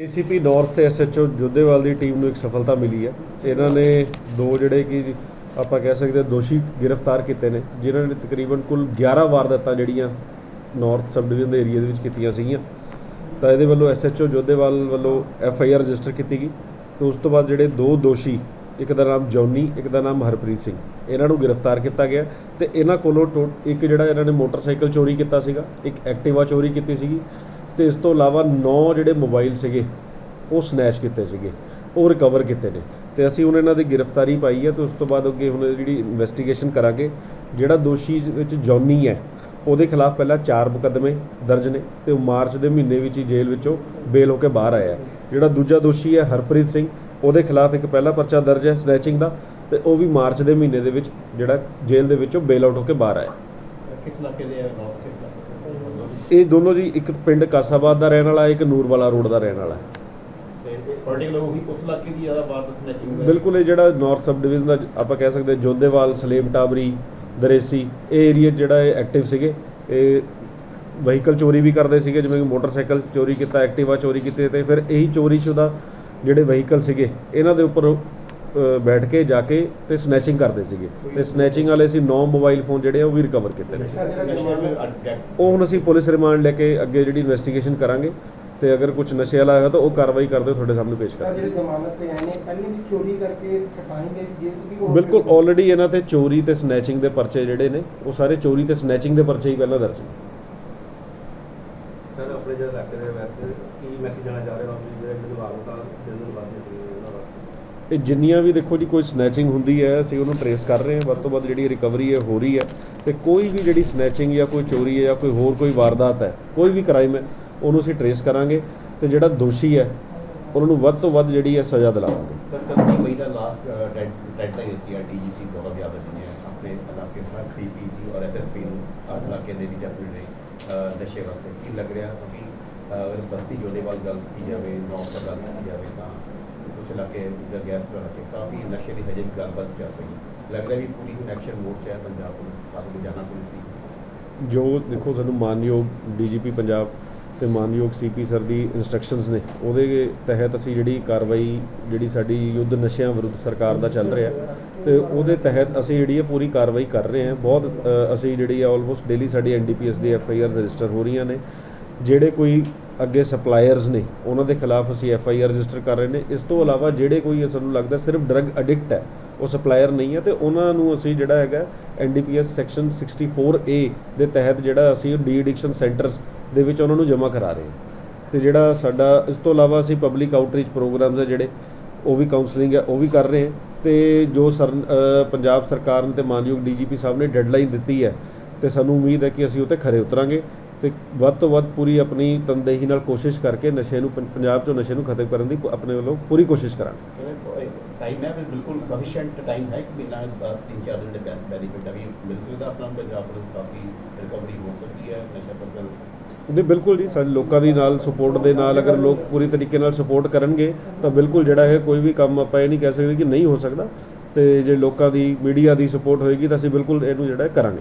ACP north ਤੇ SHO Jodhewal ਦੀ team ਨੂੰ ਇੱਕ ਸਫਲਤਾ ਮਿਲੀ ਹੈ। ਇਹਨਾਂ ਨੇ ਦੋ ਜਿਹੜੇ ਕਿ ਆਪਾਂ ਕਹਿ ਸਕਦੇ ਦੋਸ਼ੀ ਗ੍ਰਿਫਤਾਰ ਕੀਤੇ ਨੇ, ਜਿਨ੍ਹਾਂ ਨੇ ਤਕਰੀਬਨ ਕੁੱਲ 11 ਵਾਰਦਾਤਾਂ ਜਿਹੜੀਆਂ ਨਾਰਥ ਸਬ ਡਿਵੀਜ਼ਨ ਦੇ ਏਰੀਆ ਦੇ ਵਿੱਚ ਕੀਤੀਆਂ ਸੀਗੀਆਂ। ਤਾਂ ਇਹਦੇ ਵੱਲੋਂ ਐਸਐਚਓ ਜੋਧੇਵਾਲ ਵੱਲੋਂ ਐਫਆਈਆਰ ਰਜਿਸਟਰ ਕੀਤੀ ਗਈ। ਤੇ ਉਸ ਤੋਂ ਬਾਅਦ ਜਿਹੜੇ ਦੋ ਦੋਸ਼ੀ, ਇੱਕ ਦਾ ਨਾਮ ਜੌਨੀ ਇੱਕ ਦਾ ਨਾਮ ਹਰਪ੍ਰੀਤ ਸਿੰਘ ਇਹਨਾਂ ਨੂੰ ਗ੍ਰਿਫਤਾਰ ਕੀਤਾ ਗਿਆ। ਤੇ ਇਹਨਾਂ ਕੋਲੋਂ ਟੋ- ਇੱਕ ਜਿਹੜਾ ਇਹਨਾਂ ਨੇ ਮੋਟਰਸਾਈਕਲ ਚੋਰੀ ਕੀਤਾ ਸੀਗਾ, ਇੱਕ ਐਕਟਿਵਾ ਚੋਰੀ ਕੀਤੀ ਸੀਗੀ। ਤੇ ਇਸ ਤੋਂ ਇਲਾਵਾ 9 ਜਿਹੜੇ ਮੋਬਾਈਲ ਸੀਗੇ, ਉਹ ਸਨੈਚ ਕੀਤੇ ਸੀਗੇ, ਉਹ ਰਿਕਵਰ ਕੀਤੇ ਨੇ। ਤੇ ਅਸੀਂ ਹੁਣ ਇਹਨਾਂ ਦੀ ਗ੍ਰਿਫਤਾਰੀ ਪਾਈ ਹੈ ਤੇ ਉਸ ਤੋਂ ਬਾਅਦ ਅੱਗੇ ਹੁਣ ਜਿਹੜੀ ਇਨਵੈਸਟੀਗੇਸ਼ਨ ਕਰਾਂਗੇ, ਜਿਹੜਾ ਦੋਸ਼ੀ ਵਿੱਚ ਜੌਨੀ ਹੈ, ਉਹਦੇ ਖਿਲਾਫ ਪਹਿਲਾਂ 4 ਮੁਕੱਦਮੇ ਦਰਜ ਨੇ ਤੇ ਉਹ ਮਾਰਚ ਦੇ ਮਹੀਨੇ ਵਿੱਚ ਹੀ ਜੇਲ੍ਹ ਵਿੱਚੋਂ ਬੇਲ ਹੋ ਕੇ ਬਾਹਰ ਆਇਆ ਹੈ। ਜਿਹੜਾ ਦੂਜਾ ਦੋਸ਼ੀ ਹੈ ਹਰਪ੍ਰੀਤ ਸਿੰਘ, ਉਹਦੇ ਖਿਲਾਫ ਇੱਕ ਪਹਿਲਾ ਪਰਚਾ ਦਰਜ ਹੈ ਸਨੈਚਿੰਗ ਦਾ ਤੇ ਉਹ ਵੀ ਮਾਰਚ ਦੇ ਮਹੀਨੇ ਦੇ ਵਿੱਚ ਜਿਹੜਾ ਜੇਲ੍ਹ ਦੇ ਵਿੱਚੋਂ ਬੇਲ ਆਊਟ ਹੋ ਕੇ ਬਾਹਰ ਆਇਆ ਕਿਸ ਇਲਾਕੇ ਦੇ ਆ ਨੌਰਥ ਕਿਸ ਇਲਾਕੇ ਇਹ ਦੋਨੋਂ ਜੀ ਇੱਕ ਪਿੰਡ ਕਾਸਾਬਾਦ ਦਾ ਰਹਿਣ ਵਾਲਾ ਇੱਕ ਨੂਰਵਾਲਾ ਰੋਡ ਦਾ ਰਹਿਣ ਵਾਲਾ। ਹੈ ਤੇ ਪਰਟੀਕੂਲਰ ਉਹੀ ਉਸ ਇਲਾਕੇ ਦੀ ਜ਼ਿਆਦਾ ਵਾਰ ਸਨੈਚਿੰਗ ਬਿਲਕੁਲ ਇਹ ਜਿਹੜਾ ਨਾਰਥ ਸਬ ਡਿਵੀਜ਼ਨ ਦਾ ਆਪਾਂ ਕਹਿ ਸਕਦੇ ਹਾਂ ਜੋਧੇਵਾਲ ਸਲੇਮ ਟਾਬਰੀ ਦਰੇਸੀ ਇਹ ਏਰੀਆ ਜਿਹੜਾ ਇਹ ਐਕਟਿਵ ਸੀਗੇ। ਇਹ ਵਹੀਕਲ ਚੋਰੀ ਵੀ ਕਰਦੇ ਸੀਗੇ ਜਿਵੇਂ ਕਿ ਮੋਟਰਸਾਈਕਲ ਚੋਰੀ ਕੀਤਾ ਐਕਟਿਵਾ ਚੋਰੀ ਕੀਤੇ ਤੇ ਫਿਰ ਇਹੀ ਚੋਰੀਸ਼ੁਦਾ ਜਿਹੜੇ ਵਹੀਕਲ ਸੀਗੇ ਇਹਨਾਂ ਦੇ ਉੱਪਰ ਬੈਠ ਕੇ ਜਾ ਕੇ ਤੇ ਸਨੈਚਿੰਗ ਕਰਦੇ ਸੀਗੇ। ਤੇ ਸਨੈਚਿੰਗ ਵਾਲੇ ਸੀ 9 ਮੋਬਾਈਲ ਫੋਨ ਜਿਹੜੇ ਆ ਉਹ ਵੀ ਰਿਕਵਰ ਕੀਤੇ ਨੇ। ਉਹ ਹੁਣ ਅਸੀਂ ਪੁਲਿਸ ਰਿਮਾਂਡ ਲੈ ਕੇ ਅੱਗੇ ਜਿਹੜੀ ਇਨਵੈਸਟੀਗੇਸ਼ਨ ਕਰਾਂਗੇ ਤੇ ਅਗਰ ਕੁਝ ਨਸ਼ੇ ਵਾਲਾ ਹੋਇਆ ਤਾਂ ਉਹ ਕਾਰਵਾਈ ਕਰਦੇ ਤੁਹਾਡੇ ਸਾਹਮਣੇ ਪੇਸ਼ ਕਰਾਂਗੇ। ਜਿਹੜੇ ਜ਼ਮਾਨਤ ਤੇ ਆਏ ਨੇ ਪਹਿਲੇ ਵੀ ਚੋਰੀ ਕਰਕੇ ਕਟਾਈ ਗਏ ਜੇਲ੍ਹ ਚ ਵੀ ਬਿਲਕੁਲ ਆਲਰੇਡੀ ਇਹਨਾਂ ਤੇ ਚੋਰੀ ਤੇ ਸਨੈਚਿੰਗ ਦੇ ਪਰਚੇ ਜਿਹੜੇ ਨੇ ਉਹ ਸਾਰੇ ਚੋਰੀ ਤੇ ਸਨੈਚਿੰਗ ਦੇ ਪਰਚੇ ਹੀ ਪਹਿਲਾਂ ਦਰਜ ਨੇ। ਸਰ ਆਪਣੇ ਜਿਹੜੇ ਇਲਾਕੇ ਦੇ ਵਿੱਚ ਕੀ ਮੈਸੇਜ ਦੇਣਾ ਚਾਹ ਰਹੇ ਹੋ? ਆਪਣੇ ਜਿਹੜੇ ਵਿਭਾਗ ਦਾ ਦਿਨ ਦਿਨ ਵਧਦੇ ਸੀ ਉਹਨਾਂ ਵਾਸਤੇ ਇਹ ਜਿੰਨੀਆਂ ਵੀ ਦੇਖੋ ਜੀ ਕੋਈ ਸਨੈਚਿੰਗ ਹੁੰਦੀ ਹੈ, ਅਸੀਂ ਉਹਨੂੰ ਟਰੇਸ ਕਰ ਰਹੇ ਹਾਂ, ਵੱਧ ਤੋਂ ਵੱਧ ਜਿਹੜੀ ਰਿਕਵਰੀ ਹੈ, ਹੋ ਰਹੀ ਹੈ। ਤੇ ਕੋਈ ਵੀ ਜਿਹੜੀ ਸਨੈਚਿੰਗ ਜਾਂ ਕੋਈ ਚੋਰੀ ਹੈ ਜਾਂ ਕੋਈ ਹੋਰ ਕੋਈ ਵਾਰਦਾਤ ਹੈ, ਕੋਈ ਵੀ ਕ੍ਰਾਈਮ ਹੈ, ਉਹਨੂੰ ਅਸੀਂ ਟਰੇਸ ਕਰਾਂਗੇ ਤੇ ਜਿਹੜਾ ਦੋਸ਼ੀ ਹੈ, ਉਹਨਾਂ ਨੂੰ ਵੱਧ ਤੋਂ ਵੱਧ ਜਿਹੜੀ ਹੈ ਸਜ਼ਾ ਦਿਲਾਵਾਂਗੇ। ਸਰ ਕੰਪਨੀ ਮਈ ਦਾ ਲਾਸਟ ਡੈਡ ਡੈਡਲਾਈਨ ਦਿੱਤੀ ਹੈ ਡੀਜੀਪੀ ਬਹੁਤ ਯਾਦ ਨੇ ਆਪਣੇ ਇਲਾਕੇ ਸਾਰ ਸੀਪੀਸੀ ਔਰ ਐਸਐਸਪੀ ਨੂੰ ਇਲਾਕੇ ਦੇ ਵਿੱਚ ਆਪਣੇ ਨਸ਼ੇ ਵਾਸਤੇ ਕੀ ਲੱਗ ਰਿਹਾ ਕਿ ਬਸਤੀ ਜੋਧੇਵਾਲ ਗੱਲ ਕੀਤੀ ਜਾਵੇ ਨੌਰਥ ਗੱਲ ਕੀਤੀ ਜਾਵੇ ਤਾਂ ਕੁਝ ਇਲਾਕੇ ਜਾਂ ਗੈਸ ਪਰ ਕੇ ਕਾਫੀ ਨਸ਼ੇ ਦੀ ਹਜੇ ਵੀ ਗੱਲਬਾਤ ਚੱਲ ਰਹੀ ਲੱਗ ਰਿਹਾ ਵੀ ਪੂਰੀ ਐਕਸ਼ਨ ਮੋਡ 'ਚ ਹੈ, ਪੰਜਾਬ ਪੁਲਿਸ ਕਾਫੀ ਜਾਣਾ ਸਮਝਦੀ ਜੋ ਦੇਖੋ ਸਾਨੂੰ ਮਾਨਯੋਗ ਡੀਜੀਪੀ ਪੰਜਾਬ ਤੇ ਮਾਨਯੋਗ ਸੀਪੀ ਸਰ ਦੀ ਇਨਸਟਰਕਸ਼ਨਸ ਨੇ, ਉਹਦੇ ਤਹਿਤ ਅਸੀਂ ਜਿਹੜੀ ਕਾਰਵਾਈ, ਜਿਹੜੀ ਸਾਡੀ ਯੁੱਧ ਨਸ਼ਿਆਂ ਵਿਰੁੱਧ ਸਰਕਾਰ ਦਾ ਚੱਲ ਰਿਹਾ ਤੇ ਉਹਦੇ ਤਹਿਤ ਅਸੀਂ ਜਿਹੜੀ ਹੈ ਪੂਰੀ ਕਾਰਵਾਈ ਕਰ ਰਹੇ ਹਾਂ। ਬਹੁਤ ਅਸੀਂ ਜਿਹੜੀ ਹੈ ਆਲਮੋਸਟ ਡੇਲੀ ਸਾਡੀ ਐਨਡੀਪੀਐਸ ਦੀ ਐਫ ਆਈ ਆਰ ਰਜਿਸਟਰ ਹੋ ਰਹੀਆਂ ਨੇ, ਜਿਹੜੇ ਕੋਈ ਅੱਗੇ ਸਪਲਾਇਰਸ ਨੇ, ਉਹਨਾਂ ਦੇ ਖਿਲਾਫ ਅਸੀਂ ਐਫ ਆਈ ਆਰ ਰਜਿਸਟਰ ਕਰ ਰਹੇ ਨੇ। ਇਸ ਤੋਂ ਇਲਾਵਾ ਜਿਹੜੇ ਕੋਈ ਸਾਨੂੰ ਲੱਗਦਾ ਸਿਰਫ ਡਰੱਗ ਐਡਿਕਟ ਹੈ, ਉਹ ਸਪਲਾਇਰ ਨਹੀਂ ਹੈ ਤੇ ਉਹਨਾਂ ਨੂੰ ਅਸੀਂ ਜਿਹੜਾ ਹੈਗਾ ਐਨਡੀਪੀਐਸ ਸੈਕਸ਼ਨ 64A ਦੇ ਤਹਿਤ ਜਿਹੜਾ ਅਸੀਂ ਡੀ ਐਡਿਕਸ਼ਨ ਸੈਂਟਰਸ ਦੇ ਵਿੱਚ ਉਹਨਾਂ ਨੂੰ ਜਮ੍ਹਾਂ ਕਰਾ ਰਹੇ ਹਾਂ। ਤੇ ਜਿਹੜਾ ਸਾਡਾ, ਇਸ ਤੋਂ ਇਲਾਵਾ ਅਸੀਂ ਪਬਲਿਕ ਆਊਟਰੀਚ ਪ੍ਰੋਗਰਾਮਸ ਹੈ ਜਿਹੜੇ, ਉਹ ਵੀ ਕਾਉਂਸਲਿੰਗ ਹੈ, ਉਹ ਵੀ ਕਰ ਰਹੇ ਹਾਂ। ਤੇ ਜੋ ਸਰ ਪੰਜਾਬ ਸਰਕਾਰ ਨੇ ਤੇ ਮਾਨਯੋਗ ਡੀਜੀਪੀ ਸਾਹਿਬ ਨੇ ਡੈਡਲਾਈਨ ਦਿੱਤੀ ਹੈ, ਤੇ ਸਾਨੂੰ ਉਮੀਦ ਹੈ ਕਿ ਅਸੀਂ ਉਹ 'ਤੇ ਖਰੇ ਉਤਰਾਂਗੇ। ਤੇ ਵੱਧ ਤੋਂ ਵੱਧ ਪੂਰੀ ਆਪਣੀ ਤਨਦੇਹੀ ਨਾਲ ਕੋਸ਼ਿਸ਼ ਕਰਕੇ ਨਸ਼ੇ ਨੂੰ ਪੰਜਾਬ ਚੋਂ ਨਸ਼ੇ ਨੂੰ ਖਤਮ ਕਰਨ ਦੀ ਆਪਣੇ ਵੱਲੋਂ ਪੂਰੀ ਕੋਸ਼ਿਸ਼ ਕਰਾਂਗੇ। ਟਾਈਮ ਹੈ ਬਿਲਕੁਲ ਸਫੀਸ਼ੀਐਂਟ ਟਾਈਮ ਹੈ ਕਿ ਬਿਨਾਂ ਅਹ, ਤਿੰਨ ਚਾਰ ਦਿਨ ਦੇ ਬੈਨੀਫਿਟ ਅਭੀ ਮਿਲ ਸਕਦਾ ਆਪਣਾ ਪੰਜਾਬ ਪੁਲਿਸ ਕਾਫੀ ਰਿਕਵਰੀ ਹੋ ਸਕਦੀ ਹੈ ਨਸ਼ਾ ਫਸਲ ਨਹੀਂ ਬਿਲਕੁਲ ਜੀ ਸਾਡੇ ਲੋਕਾਂ ਦੀ ਨਾਲ ਸਪੋਰਟ ਦੇ ਨਾਲ ਅਗਰ ਲੋਕ ਪੂਰੀ ਤਰੀਕੇ ਨਾਲ ਸਪੋਰਟ ਕਰਨਗੇ ਤਾਂ ਬਿਲਕੁਲ ਜਿਹੜਾ ਹੈ ਕੋਈ ਵੀ ਕੰਮ ਆਪਾਂ ਇਹ ਨਹੀਂ ਕਹਿ ਸਕਦੇ ਕਿ ਨਹੀਂ ਹੋ ਸਕਦਾ। ਤੇ ਜੇ ਲੋਕਾਂ ਦੀ ਮੀਡੀਆ ਦੀ ਸਪੋਰਟ ਹੋਏਗੀ ਤਾਂ ਅਸੀਂ ਬਿਲਕੁਲ ਇਹਨੂੰ ਜਿਹੜਾ ਕਰਾਂਗੇ।